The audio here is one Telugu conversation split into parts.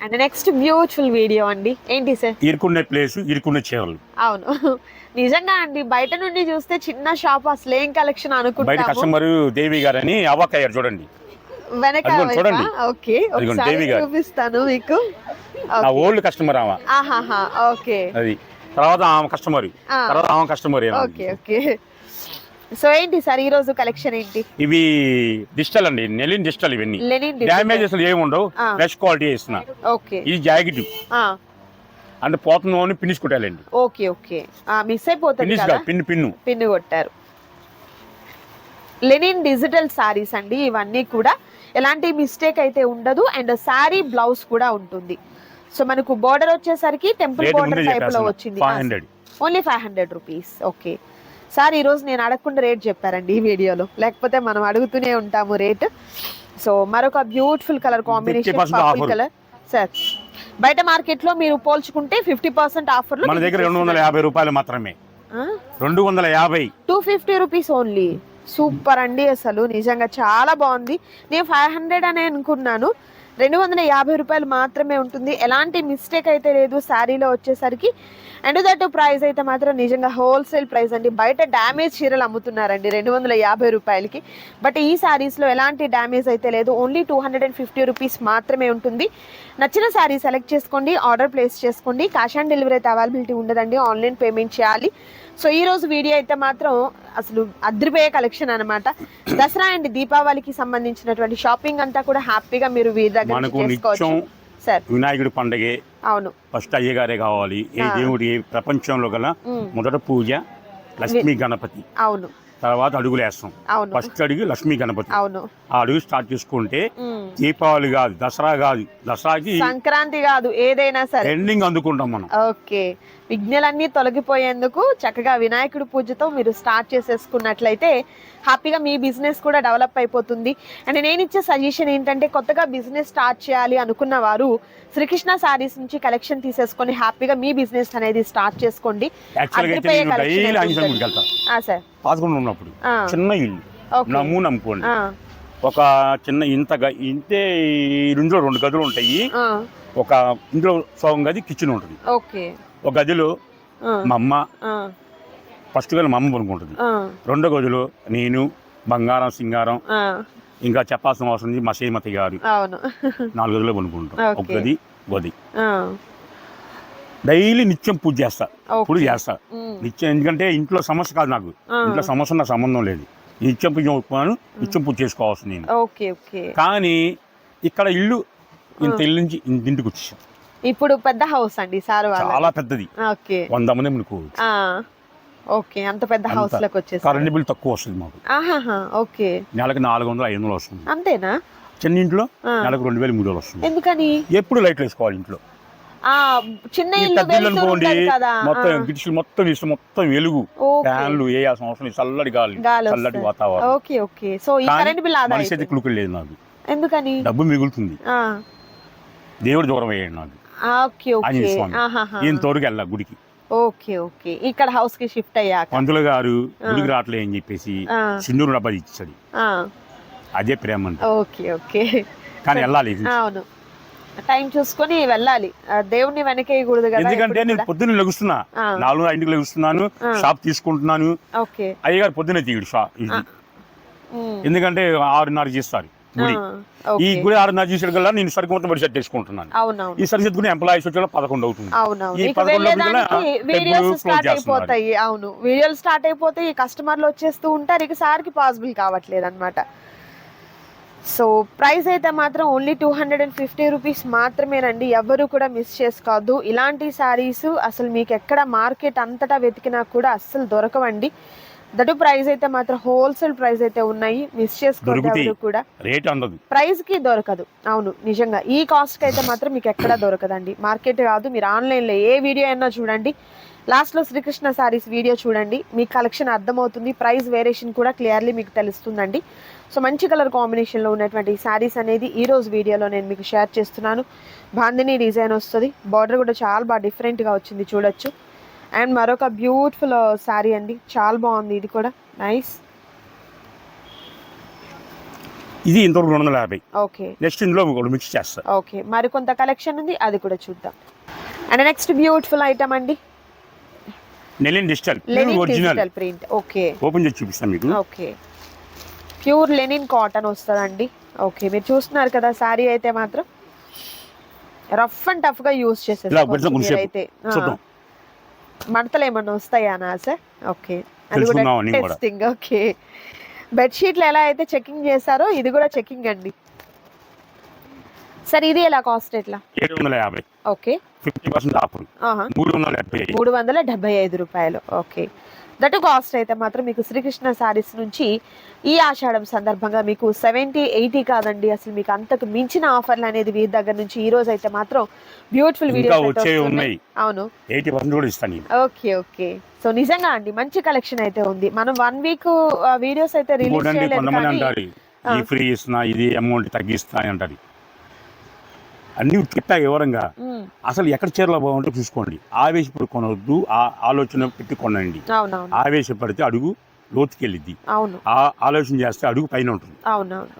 అండ్ నెక్స్ట్ బ్యూటిఫుల్ వీడియో అండి. ఏంటి సార్? ఇరుకునే ప్లేస్ ఇరుకునే చీరలు అవును. నిజంగా అండి బయట నుండి చూస్తే చిన్న షాప్ అసలు ఏం కలెక్షన్ బయట అనుకుంటాము కస్టమర్ దేవి గారు అని అవ్వకయ్యారు చూడండి. వెనక అదిగోండి, చూడండి. ఓకే అదిగోండి, ఒకసారి దేవి గారు. చూపిస్తాను మీకు. నా ఓల్డ్ కస్టమర్ ఆమె. ఆహాహా ఓకే. అది. తర్వాత ఆమె కస్టమర్ ఆ. తర్వాత ఆమె కస్టమర్ ఓకే ఓకే. సో ఏంటి సార్ ఈ రోజు కలెక్షన్ ఏంటి? ఇవి డిజిటల్ అండి నెలిన్ డిజిటల్ ఇవన్నీ. డ్యామేజ్ అసలు ఏమి ఉండవు. ఫ్రెష్ క్వాలిటీ ఇస్తున్నా. ఓకే. ఇది జాకెట్ అంటే పోతుందో ఫినిష్ కొట్టాలండి. Okay okay. మిస్ అయిపోతుంది పిన్ను పిన్ను పిన్ను కొట్టారు. లెనిన్ డిజిటల్ సారీస్ అండి ఇవన్నీ కూడా. ఎలాంటి మిస్టేక్ అయితే ఉండదు. అండ్ శారీ బ్లౌజ్ కూడా ఉంటుంది. సో మనకు బోర్డర్ వచ్చేసరికి టెంపుల్ బోర్డర్ టైప్లో వచ్చింది. Only five hundred rupees okay. Sir ఈ రోజు నేను అడగకుండా రేట్ చెప్పారండి ఈ వీడియోలో. లేకపోతే మనం అడుగుతూనే ఉంటాము రేట్. సో మరొక beautiful colour combination 50% purple offer. Colour sir బయట మార్కెట్లో మీరు పోల్చుకుంటే ఫిఫ్టీ పర్సెంట్ ఆఫర్ మన దగ్గర రెండు వందల యాభై రూపాయలు మాత్రమే. రెండు వందల యాభై. Two fifty rupees only. Super అండి అసలు. నిజంగా చాలా బాగుంది. నేను ఫైవ్ హండ్రెడ్ అని అనుకున్నాను. రెండు వందల యాభై రూపాయలు మాత్రమే ఉంటుంది. ఎలాంటి మిస్టేక్ అయితే లేదు శారీలో వచ్చేసరికి. అండ్ దట్ ప్రైస్ అయితే మాత్రం నిజంగా హోల్సేల్ ప్రైస్ అండి. బయట డ్యామేజ్ చీరలు అమ్ముతున్నారండి రెండు వందల యాభై రూపాయలకి. బట్ ఈ శారీస్లో ఎలాంటి డ్యామేజ్ అయితే లేదు. Only two hundred and fifty rupees మాత్రమే ఉంటుంది. నచ్చిన శారీ సెలెక్ట్ చేసుకోండి ఆర్డర్ ప్లేస్ చేసుకోండి. క్యాష్ ఆన్ డెలివరీ అయితే అవైలబిలిటీ ఉండదండి. ఆన్లైన్ పేమెంట్ చేయాలి. సో ఈ రోజు వీడియో అయితే మాత్రం అసలు అద్రిపోయే కలెక్షన్ అన్నమాట. దసరా అండ్ దీపావళికి సంబంధించినటువంటి షాపింగ్ అంతా కూడా హ్యాపీగా మీరు వీరి దగ్గర చేసుకోవచ్చు. సార్ వినాయకుడి పండగే అవును. ఫస్ట్ అయ్యగారే కావాలి. ఏ. దేవుడి ఏ ప్రపంచంలో గల మొదట పూజ లక్ష్మీ గణపతి. అవును. తర్వాత అడుగులు వేస్తాం. అవును. ఫస్ట్ అడుగు లక్ష్మీ గణపతి. అవును. ఆ అడుగు స్టార్ట్ చేసుకుంటే. దీపావళి కాదు దసరా కాదు. దసరాకి సంక్రాంతి కాదు ఏదైనా సరే. ఎండింగ్ అందుకుంటాం మనం. ఓకే. విఘ్నాలన్నీ తొలగిపోయేందుకు చక్కగా వినాయకుడి పూజతో మీరు స్టార్ట్ చేసేసుకున్నట్లయితే హ్యాపీగా మీ బిజినెస్ కూడా డెవలప్ అయిపోతుంది. అండ్ నేను ఇచ్చే సజెషన్ ఏంటంటే కొత్తగా బిజినెస్ స్టార్ట్ చేయాలి అనుకున్న వారు శ్రీకృష్ణ సారీస్ నుంచి కలెక్షన్ తీసేసుకొని హ్యాపీగా మీ బిజినెస్ అనేది స్టార్ట్ చేసుకోండి. సార్. ఉన్నప్పుడు చిన్న ఇల్లు. నమ్ము నమ్ముకోండి. ఒక చిన్న ఇంత గ- ఇంతే ఇంట్లో రెండు గదులు ఉంటాయి. ఒక ఇంట్లో సగం గది కిచెన్ ఉంటుంది. ఓకే. ఒక గదిలో మా అమ్మ ఫస్ట్ గది మా అమ్మ పడుకుంటుంది ఆ, రెండో గదిలో నేను బంగారం సింగారం ఇంకా చెప్పాల్సిన అవసరం ఉంది మా శ్రీమతి గారు. నాలుగు గదిలో పడుకుంటాం ఒక. గది గది. డైలీ నిత్యం పూజ చేస్తా. పూజ చేస్తా. నిత్యం ఎందుకంటే ఇంట్లో సమస్య కాదు నాకు. ఇంట్లో సమస్య నాకు సంబంధం లేదు. నిత్యం పూజ ఒప్పుకున్నాను నిత్యం పూజ చేసుకోవాల్సి నేను. కానీ ఇక్కడ ఇల్లు ఇంత ఇల్లు నుంచి ఇంటికి వచ్చేసాం ఇప్పుడు పెద్ద హౌస్ అండి సార్ చాలా పెద్దది. ఓకే. వంద మంది అనుకోవచ్చు ఆ, ఓకే. అంత పెద్ద. హౌస్లోకి వచ్చేసి కరెంట్ బిల్ తక్కువ వస్తుంది మాకు. ఆహాహా ఓకే. నెలకు నాలుగు వందలు ఐదు వందలు వస్తుంది. అంతేనా? చిన్న ఇంట్లో. నెలకు రెండు వేలు మూడు వేలు వస్తుంది. ఎందుకని? ఎప్పుడు లైట్లు వేసుకోవాలి ఇంట్లో? ఆ చిన్న ఇల్లు అనుకోండి మొత్తం ఆ, గిడిసి మొత్తం ఇసు మొత్తం వెలుగు. ఫ్యాన్లు ఏ అవసరం చల్లటి గాలి చల్లటి. వాతావరణం. Okay okay. సో ఈ కరెంట్ బిల్ ఆదా మనిషి అయితే. కులుకులు లేదు నాకు. ఎందుకని? డబ్బు మిగులుతుంది. దేవుడు దూరం అయ్యాడు నాకు. ఆంజనేయ స్వామి. ఈయన తోడుకి వెళ్ళా గుడికి. Okay okay. ఇక్కడ హౌస్కి షిఫ్ట్ అయ్యాక. పంతులు గారు. గుడికి రావట్లే అని చెప్పేసి సింధూరు డబ్బా ఇచ్చాడు అదే ప్రేమ అంటే. Okay okay. కానీ వెళ్ళాలి. అవును. టైం చూసుకొని వెళ్ళాలి. దేవుణ్ణి వెనకేయకూడదు కదా ఎందుకంటే నేను. పొద్దున్న లెగుస్తున్నా. నాలుగు ఐదుకి లెగుస్తున్నాను. షాప్ తీసుకుంటున్నాను. ఓకే. అయ్యగారు పొద్దున్నే తీయడు షాప్ ఎందుకంటే ఆరున్నర చేస్తారు. గుడి. ఈ. గుడి ఆరున్నర చేసాడు కల్లా నేను సరుకు మొత్తం బడి సెట్ చేసుకుంటున్నాను అవునవును. ఈ సరి కూడా ఎంప్లాయీస్ వచ్చే పదకొండు అవుతుంది. ఈ పదకొండు స్టార్ట్. అయిపోతాయి. అవును. వీడియోలు స్టార్ట్ అయిపోతే ఈ కస్టమర్లు వచ్చేస్తూ ఉంటారు. ఇక సార్కి పాసిబుల్ కావట్లేదు అనమాట సో ప్రైస్ అయితే మాత్రం only two hundred and fifty rupees మాత్రమేనండి ఎవరు కూడా మిస్ చేసుకోవద్దు ఇలాంటి శారీస్ అసలు మీకు ఎక్కడ మార్కెట్ అంతటా వెతికినా కూడా అస్సలు దొరకవండి. దటు ప్రైస్ అయితే మాత్రం హోల్సేల్ ప్రైస్ అయితే ఉన్నాయి. మిస్. ఎవరు కూడా. రేట్ అందదు. ప్రైస్కి దొరకదు. అవును నిజంగా. ఈ కాస్ట్కి అయితే మాత్రం మీకు ఎక్కడా దొరకదండి. మార్కెట్ కాదు మీరు ఆన్లైన్లో ఏ వీడియో అయినా చూడండి. లాస్ట్లో శ్రీకృష్ణ సారీస్ వీడియో చూడండి. మీకు కలెక్షన్ అర్థమవుతుంది. ప్రైస్ వేరియేషన్ కూడా క్లియర్లీ మీకు తెలుస్తుందండి. సో మంచి కలర్ కాంబినేషన్లో ఉన్నటువంటి శారీస్ అనేది ఈ రోజు వీడియోలో నేను మీకు షేర్ చేస్తున్నాను. బాందిని డిజైన్ వస్తుంది. బార్డర్ కూడా చాలా బాగా డిఫరెంట్గా వచ్చింది చూడొచ్చు. అండ్ మరొక బ్యూటిఫుల్ శారీ అండి. చాలా బాగుంది ఇది కూడా. నైస్. ఇది ఇంతవరకు రెండు వందల యాభై. ఓకే. నెక్స్ట్ ఇందులో మిక్స్ చేస్తా. ఓకే. మరికొంత కలెక్షన్ ఉంది అది కూడా చూద్దాం. అండ్ నెక్స్ట్ బ్యూటిఫుల్ ఐటమ్ అండి. Linen digital linen original print okay. Open చేసి చూపిస్తాను మీకు. ఓకే. ప్యూర్ లెనిన్ కాటన్ వస్తుందండి. ఓకే. మీరు చూస్తున్నారు కదా శారీ అయితే మాత్రం రఫ్ అండ్ టఫ్గా యూస్ ఇలా చేసేసుకోవచ్చు పెడతాం కొంచెంసేపు. మీరైతే ఆ, చూద్దాం మడతలు ఏమన్నా వస్తాయా నా సార్ ఓకే. అది కూడా. Testing okay. బెడ్షీట్లు ఎలా అయితే చెకింగ్ చేశారో ఇది కూడా చెకింగ్ అండి. సార్ ఇది ఎలా కాస్ట్ ఎట్లా? ఏడు వందల యాభై. ఓకే. Fifty percent offer. మూడు వందల డెబ్బై మూడు వందల డెబ్బై ఐదు రూపాయలు. ఓకే. దట్ కాస్ట్ అయితే మాత్రం మీకు శ్రీకృష్ణ సారీస్ నుంచి ఈ ఆషాఢం సందర్భంగా మీకు సెవెంటీ ఎయిటీ కాదండి. అసలు మీకు అంతకు మించిన ఆఫర్లు అనేది వీరి దగ్గర నుంచి ఈ రోజు అయితే మాత్రం బ్యూటిఫుల్ వచ్చేవి ఉన్నాయి. అవును. ఎయిటీ పర్సెంట్ కూడా ఇస్తాను నేను. Okay okay. సో నిజంగా అండి మంచి కలెక్షన్ అయితే ఉంది. మనం వన్ వీక్ వీడియోస్ అయితే రిలీజ్ చేయలేదు కానీ ఫ్రీ ఇస్తున్నా ఇది అమౌంట్ తగ్గిస్తా అని అంటారు. అన్ని చెప్తా వివరంగా. అసలు ఎక్కడ చీరలో బాగుంటే చూసుకోండి. ఆవేశపడి కొనవద్దు ఆ ఆలోచన పెట్టి కొనండి. ఆవేశపడితే అడుగు లోతుకెళ్ళిద్ది. ఆలోచన చేస్తే అడుగు పైన ఉంటుంది.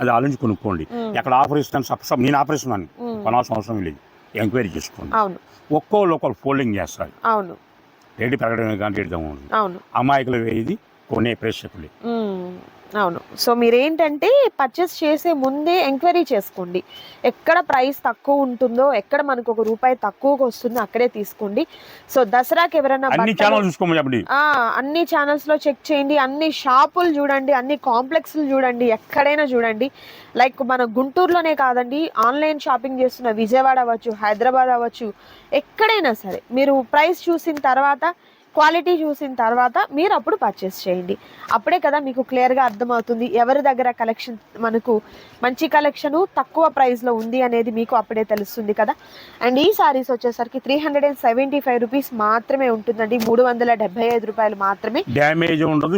అది ఆలోచించి కొనుక్కోండి. ఎక్కడ ఆఫర్ ఇస్తాను సప్ సప్ నేను ఆఫర్ ఇస్తున్నాను. కొనాల్సిన అవసరం లేదు. ఎంక్వైరీ చేసుకోండి. ఒక్కోళ్ళు ఒక్కరు ఫోల్డింగ్ చేస్తారు. రేటు పెరగడమే కానీ రేటు అవును. అమాయకులు వేది కొనే ప్రేక్షకులే. అవును. సో మీరేంటంటే పర్చేస్ చేసే ముందే ఎంక్వైరీ చేసుకోండి. ఎక్కడ ప్రైస్ తక్కువ ఉంటుందో ఎక్కడ మనకు ఒక రూపాయి తక్కువగా వస్తుందో అక్కడే తీసుకోండి. సో దసరాకి ఎవరైనా అన్ని ఛానల్ చూసుకోమని అన్ని ఛానల్స్లో చెక్ చేయండి. అన్ని షాపులు చూడండి. అన్ని కాంప్లెక్స్లు చూడండి. ఎక్కడైనా చూడండి. లైక్ మన గుంటూరులోనే కాదండి ఆన్లైన్ షాపింగ్ చేస్తున్న విజయవాడ అవ్వచ్చు హైదరాబాద్ అవ్వచ్చు ఎక్కడైనా సరే. మీరు ప్రైస్ చూసిన తర్వాత క్వాలిటీ చూసిన తర్వాత మీరు అప్పుడు పర్చేస్ చేయండి. అప్పుడే కదా మీకు క్లియర్గా అర్థమవుతుంది ఎవరి దగ్గర కలెక్షన్ మనకు మంచి కలెక్షన్ తక్కువ ప్రైస్లో ఉంది అనేది మీకు అప్పుడే తెలుస్తుంది కదా. అండ్ ఈ సారీస్ వచ్చేసరికి three hundred and seventy five rupees మాత్రమే ఉంటుందండి. మూడు వందల డెబ్బై ఐదు రూపాయలు మాత్రమే. డ్యామేజ్ ఉండదు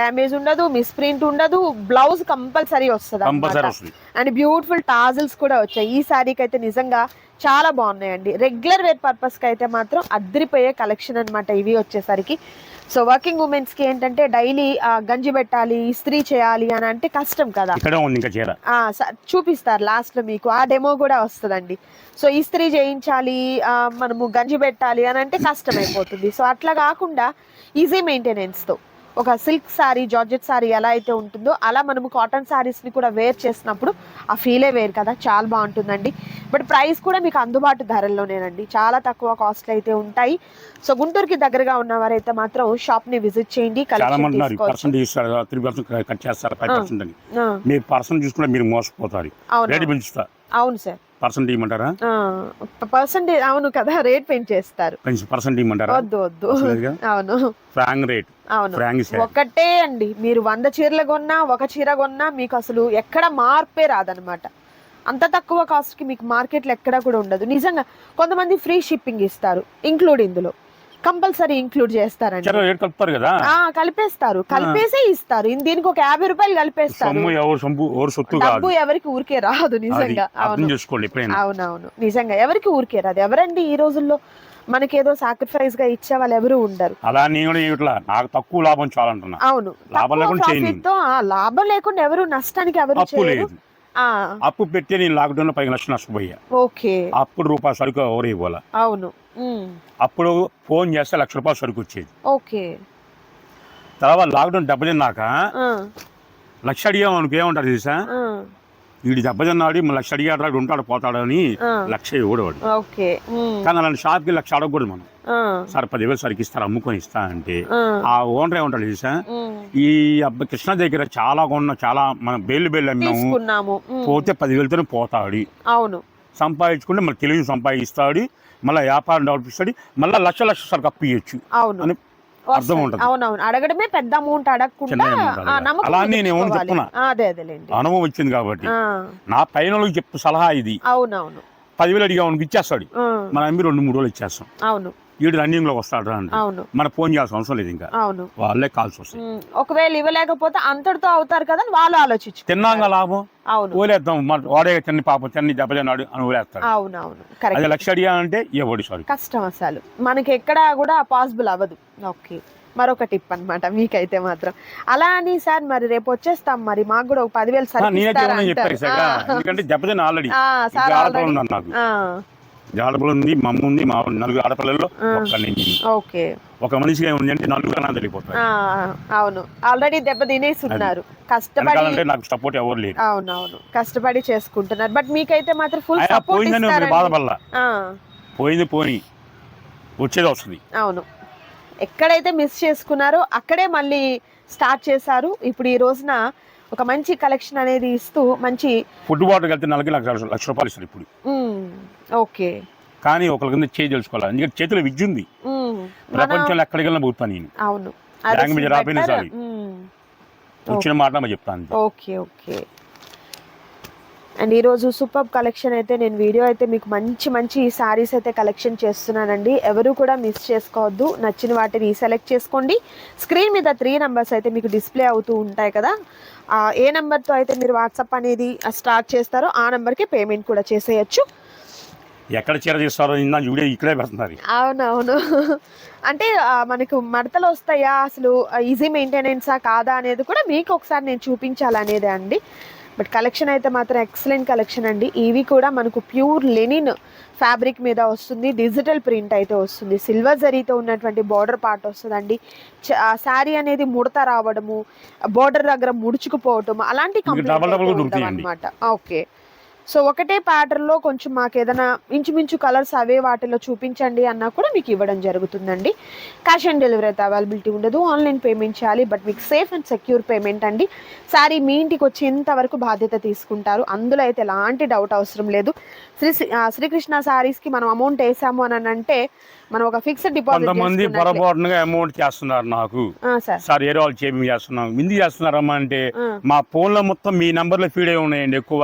డ్యామేజ్ ఉండదు. మిస్ ప్రింట్ ఉండదు. బ్లౌజ్ కంపల్సరీ వస్తుంది. అండ్ బ్యూటిఫుల్ టాజిల్స్ కూడా వచ్చాయి. ఈ శారీకి అయితే నిజంగా చాలా బాగున్నాయండి. రెగ్యులర్ వేర్ పర్పస్కి అయితే మాత్రం అద్దరిపోయే కలెక్షన్ అన్నమాట ఇవి వచ్చేసరికి. సో వర్కింగ్ ఉమెన్స్కి ఏంటంటే డైలీ గంజి పెట్టాలి ఇస్త్రీ చేయాలి అని అంటే కష్టం కదా. చూపిస్తారు లాస్ట్లో మీకు. ఆ డెమో కూడా వస్తుందండి. సో ఇస్త్రీ చేయించాలి మనము గంజి పెట్టాలి అని అంటే కష్టం అయిపోతుంది సో అట్లా కాకుండా ఈజీ మెయింటెనెన్స్తో. ఒక సిల్క్ సారీ జార్జెట్ సారీ ఎలా అయితే ఉంటుందో అలా మనము కాటన్ సారీస్ని కూడా వేర్ చేసినప్పుడు ఆ ఫీలే వేరు కదా. చాలా బాగుంటుందండి. బట్ ప్రైస్ కూడా మీకు అందుబాటు ధరల్లోనేనండి. చాలా తక్కువ కాస్ట్లు అయితే ఉంటాయి. సో గుంటూరుకి దగ్గరగా ఉన్నవారైతే మాత్రం షాప్ని విజిట్ చేయండి. మీరు చూసుకుంటే మీరు మోసపోతారు. అవును సార్. పర్సెంట్ ఇవ్వమంటారా పర్సంటేజ్ అవును కదా రేట్ పెంచేస్తారు పెంచి పర్సెంట్ ఇవ్వమంటారా వద్దు వద్దు? అవును. ఫ్రాంగ్ రేట్. అవును. ఒకటే అండి మీరు వంద చీరలు కొన్నా ఒక చీర కొన్నా మీకు అసలు ఎక్కడ మార్పే రాదనమాట అంత తక్కువ కాస్ట్కి మీకు మార్కెట్లో ఎక్కడ కూడా ఉండదు. నిజంగా కొంతమంది ఫ్రీ షిప్పింగ్ ఇస్తారు ఇంక్లూడ్ ఇందులో. కంపల్సరీ ఇంక్లూడ్ చేస్తారండి. కలుపుతారు కదా? కలిపేస్తారు. కలిపేసే ఇస్తారు. దీనికి ఒక యాభై రూపాయలు కలిపేస్తారు. డబ్బు ఎవరికి ఊరికే రాదు నిజంగా. అవునవును. నిజంగా ఎవరికి ఊరికే రాదు. ఎవరండి ఈ రోజుల్లో మనకేదో సాక్రిఫైస్గా ఇచ్చే వాళ్ళు ఎవరు ఉండరు. అలా నేను ఇట్లా నాకు తక్కువ లాభం చాలంటున్నా. అవును. లాభం లేకుండా లాభం లేకుండా ఎవరు నష్టానికి ఎవరు అప్పు చేయరు. పెట్టి నేను లాక్డౌన్లో పది లక్షలు నష్టపోయా. ఓకే. అప్పుడు రూపాయి సరుకు ఎవరు ఇవ్వాల? అవును. అప్పుడు ఫోన్ చేస్తే లక్ష రూపాయలు సరుకు వచ్చేది ఓకే. తర్వాత లాక్డౌన్ దెబ్బతిన్నాక ఆ, లక్ష అడిగాం అనుకో ఏమంటారు తెలుసా? వీడి దెబ్బతిన్నాడు మన లక్ష అడిగాడు ఉంటాడు పోతాడు అని లక్ష ఇవ్వడవాడు. కానీ అలాంటి షాప్కి లక్ష అడగకూడదు మనం. సార్ పదివేలు సరికి ఇస్తారు అమ్ముకొని ఇస్తా అంటే ఆ, ఓనర్ ఏమంటాడు తెలుసా? ఈ అబ్బ కృష్ణ దగ్గర చాలా కొన్న చాలా మనం బేళ్ళు బేళ్ళు అమ్మాము పోతే పదివేలతోనే పోతాడు. అవును. సంపాదించుకుంటే మళ్ళీ తెలివి సంపాదిస్తాడు. మళ్ళీ వ్యాపారం డెవలప్ ఇస్తాడు మళ్ళీ లక్ష లక్ష సరికి అప్పు ఇవ్వచ్చు అవును. అని అర్థం ఉంటుంది అవునవును. అడగడమే పెద్ద అమౌంట్ అడగకుండా అలా నేను ఏమని. చెప్తున్నా. ఆ, అదే అదేలేండి అనుభవం వచ్చింది కాబట్టి. నా పైన చెప్పు సలహా ఇది. అవునవును. పదివేలు అడిగా ఇచ్చేస్తాడు. మన అమ్మి రెండు మూడు రోజులు ఇచ్చేస్తాం. అవును. వీడు రన్నింగ్లోకి వస్తాడు అంటే అవును. మన ఫోన్ చేయాల్సిన అవసరం లేదు ఇంకా. అవును. వాళ్ళే కాల్స్ వస్తాయి. ఒకవేళ ఇవ్వలేకపోతే అంతటితో అవుతారు కదా అని వాళ్ళు ఆలోచించు తిన్నాక లాభం? అవును. ఓలేద్దాం మన వాడే చిన్న పాప చిన్న దెబ్బతిన్నాడు అని ఓలేస్తాడు అవును అవును అదే కరెక్ట్ లక్ష అడిగా అంటే ఇవ్వడు సారీ. కష్టం అసలు. మనకి ఎక్కడ కూడా పాసిబుల్ అవ్వదు. ఓకే మరొక టిప్ అన్నమాట. మీకైతే మాత్రం. అలా అని సార్ మరి రేపు వచ్చేస్తాం. మరి మాకు కూడా ఒక పదివేలు. సార్? ఎందుకంటే దెబ్బతిన్న ఆల్రెడీ. నాకు. ఆడపిల్ల ఉంది మా అమ్మ ఉంది మా నలుగురు ఆడపిల్లల్లో ఓకే. ఒక మనిషిగా ఉంది అంటే నలుగురు అన్నా తెలియపోతారు అవును. ఆల్రెడీ దెబ్బ తినేస్తున్నారు. కష్టపడి నాకు సపోర్ట్ ఎవరు లేరు. అవునవును. కష్టపడి చేసుకుంటున్నారు. బట్ మీకైతే మాత్రం ఫుల్ సపోర్ట్ బాధపడలా. ఆ, పోయింది పోని వచ్చేది వస్తుంది. అవును. ఎక్కడైతే మిస్ చేసుకున్నారో అక్కడే మళ్ళీ స్టార్ట్ చేశారు. ఇప్పుడు ఈ రోజున ఒక మంచి కలెక్షన్ అనేది ఇస్తూ మంచి ఫుడ్ బాటిల్ వెళ్తే నెలకి లక్ష లక్ష రూపాయలు ఇస్తారు ఇప్పుడు. ఓకే. కానీ ఒకరి కింద చేయి తెలుసుకోవాలి ఎందుకంటే చేతిలో విద్య ఉంది. ప్రపంచంలో ఎక్కడికి వెళ్ళినా పోతాను నేను. అవును. చాలు. ఉమ్, వచ్చిన మాట చెప్తాను. Okay okay. అండ్ ఈరోజు సూపర్ కలెక్షన్ అయితే నేను వీడియో అయితే మీకు మంచి మంచి శారీస్ అయితే కలెక్షన్ చేస్తున్నానండి. ఎవరు కూడా మిస్ చేసుకోవద్దు. నచ్చిన వాటిని సెలెక్ట్ చేసుకోండి. స్క్రీన్ మీద త్రీ నెంబర్స్ అయితే మీకు డిస్ప్లే అవుతూ ఉంటాయి కదా. ఆ, ఏ నెంబర్తో అయితే మీరు వాట్సాప్ అనేది స్టార్ట్ చేస్తారో ఆ నెంబర్కి పేమెంట్ కూడా చేసేయచ్చు. ఎక్కడ చీర తీస్తారో వీడియో ఇక్కడే పెడుతున్నారు. అవునవును. అంటే మనకు మడతలు వస్తాయా? అసలు ఈజీ మెయింటెనెన్సా కాదా అనేది కూడా మీకు ఒకసారి నేను చూపించాలనేదే అండి. బట్ కలెక్షన్ అయితే మాత్రం ఎక్సలెంట్ కలెక్షన్ అండి. ఇవి కూడా మనకు ప్యూర్ లెనిన్ ఫ్యాబ్రిక్ మీద వస్తుంది. డిజిటల్ ప్రింట్ అయితే వస్తుంది. సిల్వర్ జరీతో ఉన్నటువంటి బార్డర్ పార్ట్ వస్తుందండి. శారీ అనేది ముడత రావడము బార్డర్ దగ్గర ముడుచుకుపోవటం అలాంటి దొరుకుతాయండి. అనమాట ఓకే. సో ఒకటే ప్యాటర్న్లో కొంచెం మాకు ఏదైనా ఇంచుమించు కలర్స్ అవే వాటిలో చూపించండి అన్నా కూడా మీకు ఇవ్వడం జరుగుతుందండి. క్యాష్ ఆన్ డెలివరీ అయితే అవైలబిలిటీ ఉండదు. ఆన్లైన్ పేమెంట్ చేయాలి. బట్ మీకు సేఫ్ అండ్ సెక్యూర్ పేమెంట్ అండి. సారీ మీ ఇంటికి వచ్చేంత వరకు బాధ్యత తీసుకుంటారు. అందులో అయితే ఎలాంటి డౌట్ అవసరం లేదు. శ్రీ శ్రీకృష్ణ సారీస్కి మనం అమౌంట్ వేసాము అని అంటే మనం ఒక ఫిక్స్డ్ కొంతమంది డిపాజిట్ పొరపాటుగా అమౌంట్ చేస్తున్నారు నాకు. సార్. ఏరే వాళ్ళు చేపి చేస్తున్నాం. ఎందుకు చేస్తున్నారమ్మా అంటే. మా ఫోన్లో మొత్తం మీ నంబర్లో ఫీడ్ అయి ఉన్నాయండి ఎక్కువ.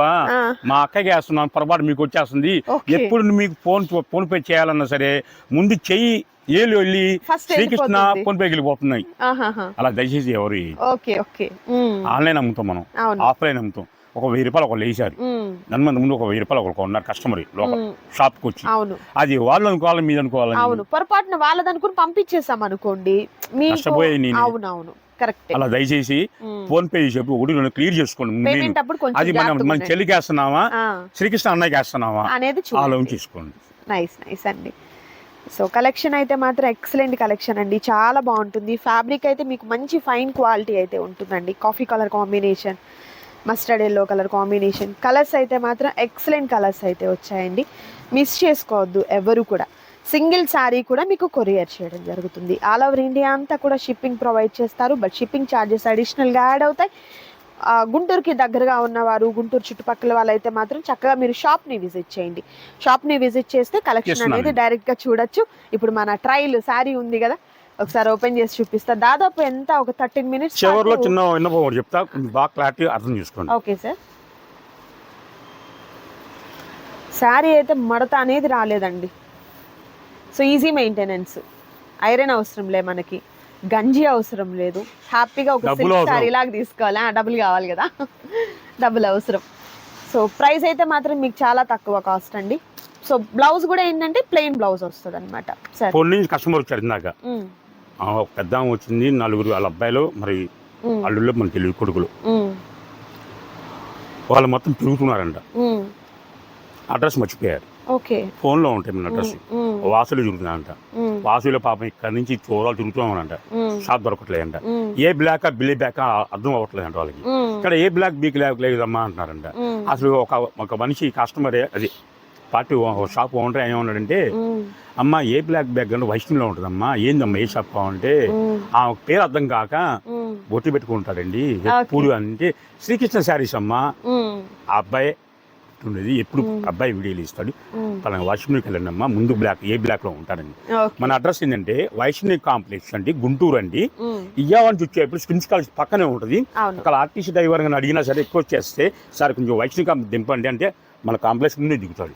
మా అక్కకి వేస్తున్నాం పొరపాటు మీకు వచ్చేస్తుంది. ఎప్పుడు మీకు ఫోన్ ఫోన్ పే చేయాలన్నా సరే ముందు చెయ్యి ఏళ్ళు వెళ్ళి శ్రీకృష్ణ. ఫోన్ పేకి వెళ్ళిపోతున్నాయి. అలా దయచేసి ఎవరు? Okay okay. ఉమ్, ఆన్లైన్ అమ్ముతాం మనం. ఆఫ్లైన్ అమ్ముతాం. ఒక వెయ్యి రూపాయలు ఒకళ్ళు వేసారు దాని మంది ముందు ఒక వెయ్యి రూపాయలు ఒకళ్ళు ఉన్నారు కస్టమర్ లోకల్ ఉమ్, షాప్కి వచ్చి అవును. అది వాళ్ళు అనుకోవాలి మీద అనుకోవాలి అవును. పొరపాటున వాళ్ళదనుకుని పంపించేసాం అనుకోండి మీకు నష్టపోయేది నేనే. అవునవును. అలా దయచేసి ఫోన్ పే చెప్పి ఒకటి రెండు క్లియర్ చేసుకోండి అది మనం మన. చెల్లికి వేస్తున్నావా? శ్రీకృష్ణ అన్నయ్యకి వేస్తున్నావా? అనేది ఆలోచన చూడండి చేసుకోండి. నైస్ నైస్ అండి. సో కలెక్షన్ అయితే మాత్రం ఎక్సలెంట్ కలెక్షన్ అండి. చాలా బాగుంటుంది. ఫ్యాబ్రిక్ అయితే మీకు మంచి ఫైన్ క్వాలిటీ అయితే ఉంటుందండి. Coffee colour combination. Mustard yellow colour combination colours అయితే మాత్రం ఎక్సలెంట్ కలర్స్ అయితే వచ్చాయండి. మిస్ చేసుకోవద్దు ఎవరు కూడా. సింగిల్ శారీ కూడా మీకు కొరియర్ చేయడం జరుగుతుంది. ఆల్ ఓవర్ ఇండియా అంతా కూడా షిప్పింగ్ ప్రొవైడ్ చేస్తారు. బట్ షిప్పింగ్ ఛార్జెస్ అడిషనల్గా యాడ్ అవుతాయి. గుంటూరుకి దగ్గరగా ఉన్నవారు గుంటూరు చుట్టుపక్కల వాళ్ళైతే మాత్రం చక్కగా మీరు షాప్ని విజిట్ చేయండి. షాప్ని విజిట్ చేస్తే కలెక్షన్. అనేది డైరెక్ట్గా చూడొచ్చు. ఇప్పుడు మన ట్రైల్ శారీ ఉంది కదా. ఒకసారి ఓపెన్ చేసి చూపిస్తా. దాదాపు ఎంత? ఒక థర్టీన్ మినిట్స్ చివరిలో చిన్న విన్నపం ఒకటి చెప్తా. బాగా క్లారిటీ అర్థం చేసుకోండి. Okay sir. శారీ అయితే మడత అనేది రాలేదండి. So easy maintenance. ఐరన్ అవసరం లే మనకి. గంజి అవసరం లేదు. హ్యాపీగా ఒక సిల్క్. శారీ లాగా తీసుకోవాలి. డబ్బులు కావాలి కదా. డబ్బులు అవసరం. సో ప్రైస్ అయితే మాత్రం మీకు చాలా తక్కువ కాస్ట్ అండి. సో బ్లౌజ్ కూడా ఏంటంటే ప్లెయిన్ బ్లౌజ్ వస్తుంది అనమాట కస్టమర్ వచ్చారు ఇందాక పెద్ద వచ్చింది నలుగురు వాళ్ళ అబ్బాయిలు మరి అల్లుళ్ళు మన తెలుగు కొడుకులు. వాళ్ళు మొత్తం తిరుగుతున్నారంట. అడ్రస్ మర్చిపోయారు. ఫోన్లో ఉంటాయి మన అడ్రస్. వాసులు తిరుగుతున్నారంట. వాసుల పాపం ఇక్కడ నుంచి చూరాలు తిరుగుతున్నామంట. ఉమ్, షాప్ దొరకట్లేదంట. ఏ బ్లాక్ బిల్లి బ్లాక్ అర్థం అవ్వట్లేదంట వాళ్ళకి. ఇక్కడ ఏ బ్లాక్ బీక్ బ్లాక్ లేదమ్మా అంటున్నారంట. అసలు ఒక ఒక మనిషి కస్టమరే అది పార్టీ షాప్ ఓనర్ ఏమన్నాడంటే ఉమ్, అమ్మ ఏ బ్లాక్ బ్యాగ్ అంటే వైష్ణవిలో ఉంటుందమ్మా ఏందమ్మా ఏ షాప్ అంటే ఆ పేరు అర్థం కాక బొట్టు పెట్టుకుంటాడండి. పూలు అంటే శ్రీకృష్ణ శారీస్ అమ్మా. ఆ అబ్బాయి చెప్తుండేది ఎప్పుడు అబ్బాయి వీడియోలు ఇస్తాడు. పలానా వాష్రూమ్కి వెళ్ళండి అమ్మా ముందు బ్లాక్ ఏ బ్లాక్లో ఉంటారండి ఓకే. మన అడ్రస్ ఏంటంటే వైష్ణవి కాంప్లెక్స్ అండి గుంటూరు అండి. ఇయ్యావని చూసేప్పుడు స్ప్రిన్స్ కాలేజ్ పక్కనే ఉంటుంది. అక్కడ ఆర్టీసీ డ్రైవర్ గారిని అడిగినా సరే ఎక్కువ చేస్తే సార్ కొంచెం వైష్ణవి దింపండి అంటే మన కాంప్లెక్స్ ముందే దిగుతాడు.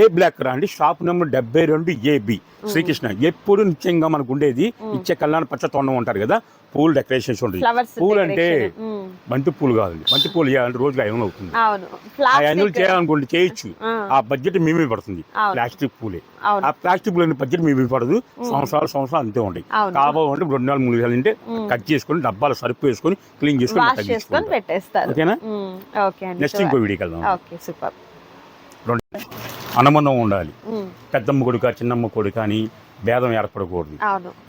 ఏ బ్లాక్ రండి షాప్ నెంబర్ డెబ్బై రెండు ఏబి. శ్రీకృష్ణ ఎప్పుడు నిత్యంగా మనకు ఉండేది ఇచ్చే కళ్యాణ పచ్చ తొండం ఉంటారు కదా పూలు డెకరేషన్స్ ఉంటుంది పూలు అంటే. బంతి పూలు కాదండి. బంతి పూలు చేయాలంటే రోజుకి ఐదు వందలు అవుతుంది. ఆ చేయాలనుకోండి చేయొచ్చు. ఆ. బడ్జెట్ మేమే పడుతుంది. ప్లాస్టిక్ పూలే. ఆ ప్లాస్టిక్ పూలు బడ్జెట్ మేమే పడదు. సంవత్సరాలు సంవత్సరాలు అంతే ఉంటాయి. కావాలంటే రెండు నెలలు మూడు నెలలు అంటే కట్ చేసుకొని డబ్బాలు సరుపు వేసుకొని క్లీన్ చేసుకొని. పెట్టేస్తారు. ఓకేనా? నెక్స్ట్ ఇంకో వీడియోకి వెళ్దాం. రెండు. అనుబంధం ఉండాలి. మ్మ్. పెద్దమ్మ కొడుక చిన్నమ్మ కొడుక అని భేదం ఏర్పడకూడదు.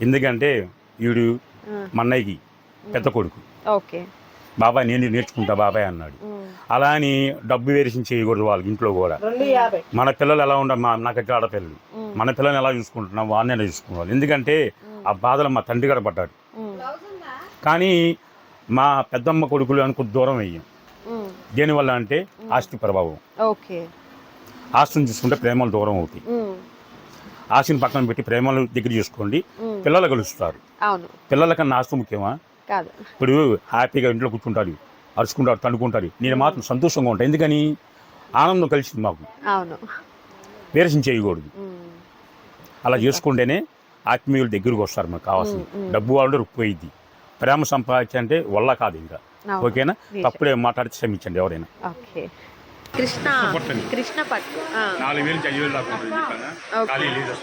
ఎందుకంటే వీడు. మన్నయ్యకి పెద్ద కొడుకు. ఓకే. బాబాయ్ నేను నేర్చుకుంటా బాబాయ్ అన్నాడు. అలా అని డబ్బు వేరిసి చేయకూడదు వాళ్ళకి ఇంట్లో కూడా. మన పిల్లలు ఎలా ఉండాలి మా నాకు ఆడపిల్లలు. మన పిల్లల్ని ఎలా చూసుకుంటున్నాం వాళ్ళని ఎలా చూసుకోవాలి ఎందుకంటే ఆ బాధలు మా తండ్రి గారు పడ్డాడు. కానీ మా పెద్దమ్మ కొడుకులు అనుకు దూరం మ్మ్. దేనివల్ల అంటే ఆస్తి ప్రభావం. ఓకే. ఆస్తిని చూసుకుంటే ప్రేమలు దూరం అవుతాయి. ఆస్తిని పక్కన పెట్టి ప్రేమలు దగ్గర చేసుకోండి. పిల్లలు కలుస్తారు. అవును. పిల్లల కన్నా ఆస్తి ముఖ్యమా? కాదు. ఇప్పుడు హ్యాపీగా ఇంట్లో కూర్చుంటారు అరుచుకుంటారు తనుకుంటారు నేను మాత్రం సంతోషంగా ఉంటాను ఎందుకని? ఆనందం కలిసింది మాకు. అవును. వేరసం చేయకూడదు. అలా చేసుకుంటేనే ఆత్మీయులు దగ్గరకు వస్తారు మాకు కావాల్సింది. డబ్బు వాళ్ళు రుక్కుపోయిద్ది ప్రేమ సంపాదించంటే వల్ల కాదు ఇంకా. ఓకేనా. తప్పుడే మాట్లాడితే క్షమించండి ఎవరైనా. ఓకే. కృష్ణ. కృష్ణ పట్టు. నాలుగు వేలు ఐదు వేలు దాకా ఉంటుంది చెప్పానా? ఓకే. ఖాళీ లేదు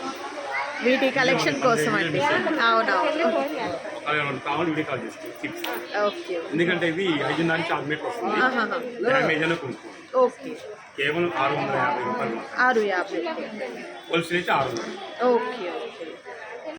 వీటి కలెక్షన్ కోసం అండి. అవునవును. ఎందుకంటే ఇవి ఐదున్నర ఆరు మీటర్ వస్తుంది. ఆహాహా. డ్యామేజ్ అని కొనుక్కో ఓకే. కేవలం ఆరు వందల యాభై రూపాయలు. ఆరు యాభై. హోల్సేల్ అయితే ఆరు వందలు. Okay okay.